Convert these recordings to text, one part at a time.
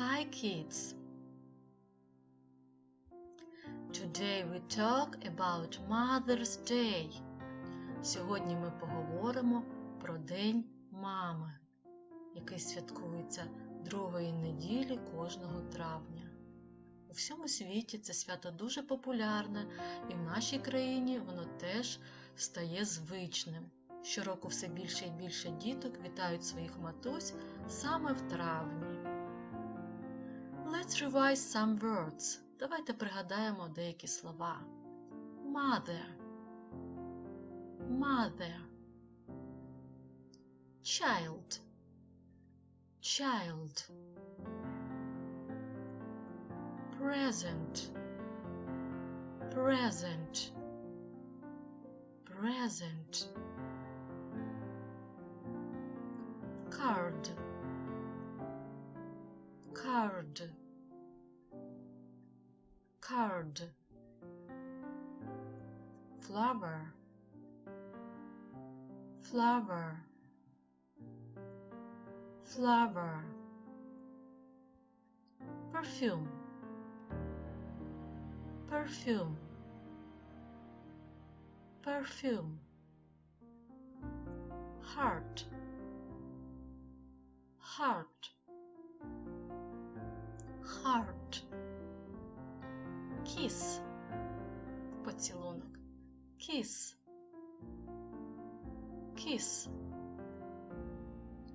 Hi kids! Today we talk about Mother's Day. Сьогодні ми поговоримо про День мами, який святкується другої неділі кожного травня. У всьому світі це свято дуже популярне, і в нашій країні воно теж стає звичним. Щороку все більше і більше діток вітають своїх матусь саме в травні. Let's revise some words. Давайте пригадаємо деякі слова. Mother. Mother. Child. Child. Present. Present. Present. Card. Card. Card. Flower. Flower. Flower. Perfume. Perfume. Perfume. Heart. Heart. Heart. Kiss. Поцілунок. Kiss. Kiss.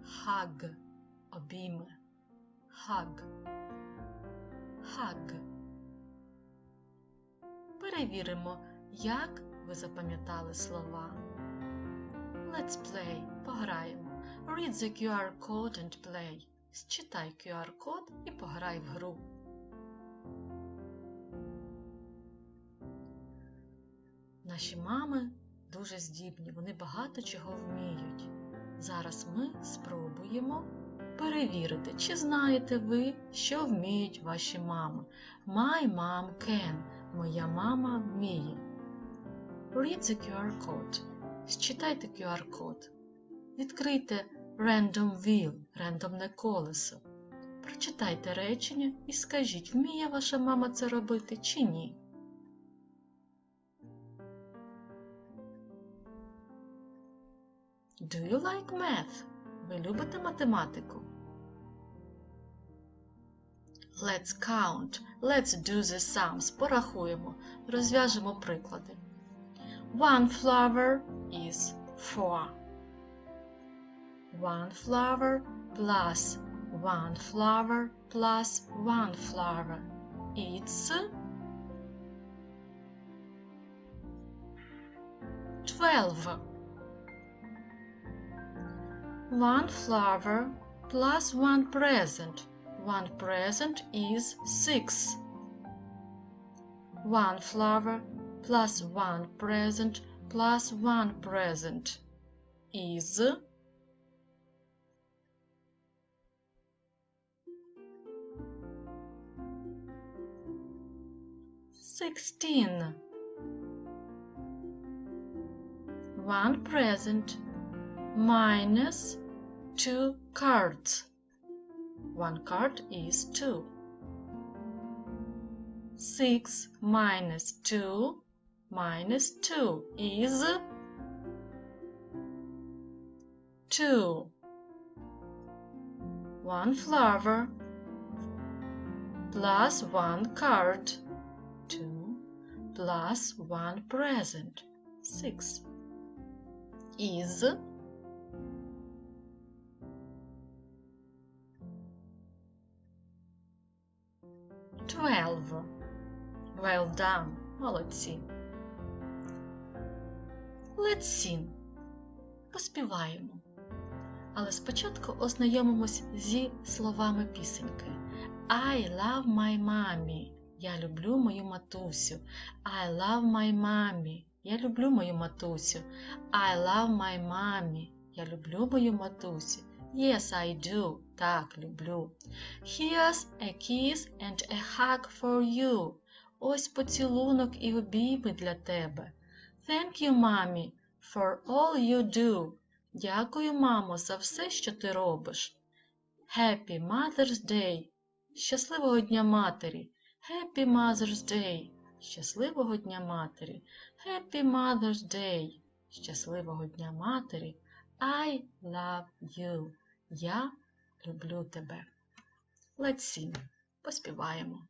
Hug. Обійми. Hug. Hug. Перевіримо, як ви запам'ятали слова. Let's play. Пограємо. Read the QR code and play. Считай QR-код і пограй в гру. Наші мами дуже здібні, вони багато чого вміють. Зараз ми спробуємо перевірити, чи знаєте ви, що вміють ваші мами. My mom can. Моя мама вміє. Read the QR code. Считайте QR-код. Відкрийте Random Wheel, рандомне колесо. Прочитайте речення і скажіть, вміє ваша мама це робити чи ні. Do you like math? Ви любите математику? Let's count. Let's do the sums. Порахуємо. Розв'яжемо приклади. One flower is four. One flower plus one flower plus one flower. It's twelve. 1 flower plus 1 present. 1 present is 6. 1 flower plus 1 present plus 1 present is 16 1 present minus two cards. One card is two. Six minus two minus two is two. One flower plus one card, two plus one present, six is twelve. Well done, молодці. Let's sing. Поспіваємо. Але спочатку ознайомимось зі словами пісеньки. I love my mommy. Я люблю мою матусю. I love my mommy. Я люблю мою матусю. I love my mommy. Я люблю мою матусю. Yes, I do. Так, люблю. Here's a kiss and a hug for you. Ось поцілунок і обійми для тебе. Thank you, mommy, for all you do. Дякую, мамо, за все, що ти робиш. Happy Mother's Day. Щасливого дня матері! Happy Mother's Day! Щасливого дня матері! Happy Mother's Day! Щасливого дня матері! I love you! Я люблю тебе. Let's sing. Поспіваємо.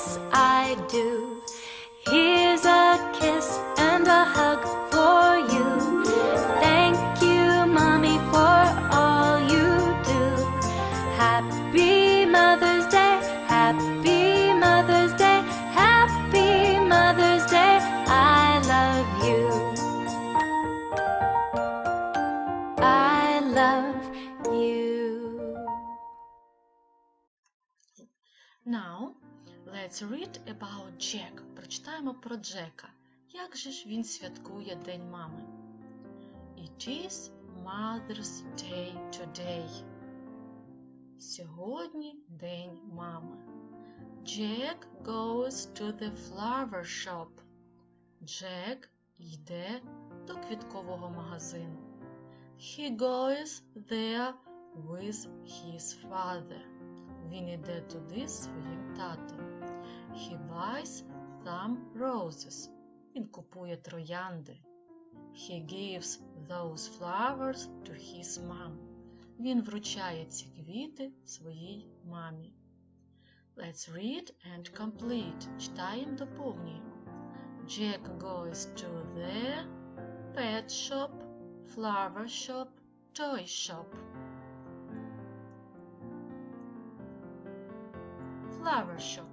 Yes, I do. Let's read about Jack. Прочитаємо про Джека. Як же ж він святкує День мами? It is Mother's Day today. Сьогодні День мами. Jack goes to the flower shop. Джек йде до квіткового магазину. He goes there with his father. Він іде туди своїм татом. He buys some roses. Він купує троянди. He gives those flowers to his mom. Він вручає ці квіти своїй мамі. Let's read and complete. Читаємо, доповнюємо. Jack goes to the pet shop, flower shop, toy shop. Flower shop.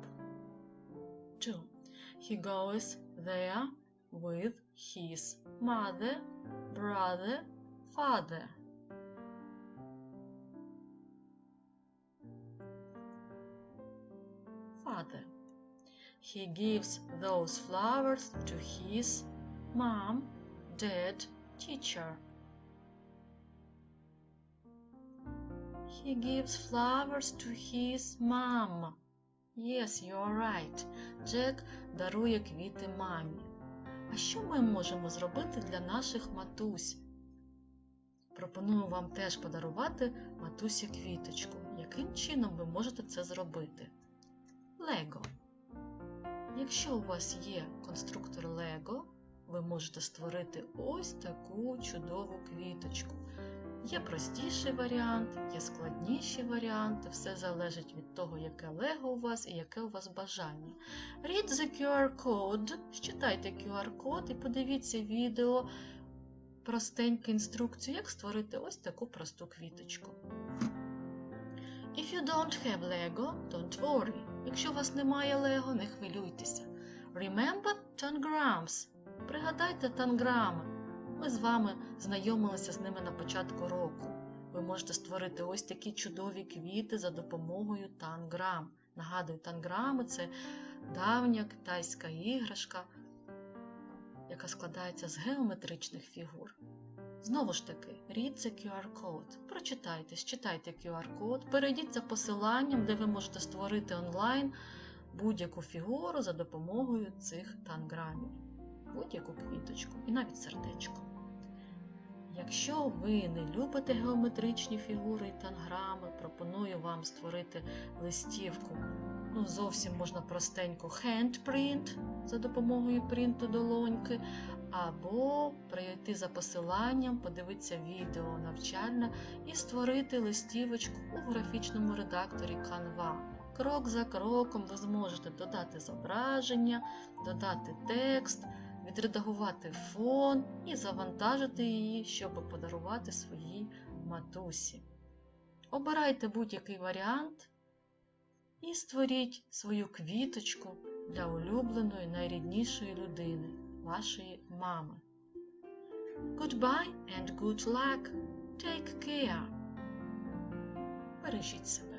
2. He goes there with his mother, brother, father. Father. He gives those flowers to his mom, dad, teacher. He gives flowers to his mom. Yes, you're right. Джек дарує квіти мамі. А що ми можемо зробити для наших матусь? Пропоную вам теж подарувати матусі квіточку. Яким чином ви можете це зробити? Лего. Якщо у вас є конструктор Лего, ви можете створити ось таку чудову квіточку. Є простіший варіант, є складніші варіанти, все залежить від того, яке лего у вас і яке у вас бажання. Read the QR code, считайте QR-код і подивіться відео, простеньку інструкцію, як створити ось таку просту квіточку. If you don't have Lego, don't worry. Якщо у вас немає Лего, не хвилюйтеся. Remember tangrams. Пригадайте танграми. Ми з вами знайомилися з ними на початку року. Ви можете створити ось такі чудові квіти за допомогою танграм. Нагадую, танграми це давня китайська іграшка, яка складається з геометричних фігур. Знову ж таки, the QR-код. Прочитайте, считайте QR-код, перейдіть за посиланням, де ви можете створити онлайн будь-яку фігуру за допомогою цих танграмів, будь-яку квіточку і навіть сердечко. Якщо ви не любите геометричні фігури і танграми, пропоную вам створити листівку. Ну, зовсім можна простенько handprint за допомогою принту долоньки, або прийти за посиланням, подивитися відео навчальне і створити листівочку у графічному редакторі Canva. Крок за кроком ви зможете додати зображення, додати текст, відредагувати фон і завантажити її, щоб подарувати своїй матусі. Обирайте будь-який варіант і створіть свою квіточку для улюбленої найріднішої людини, вашої мами. Goodbye and good luck. Take care. Бережіть себе.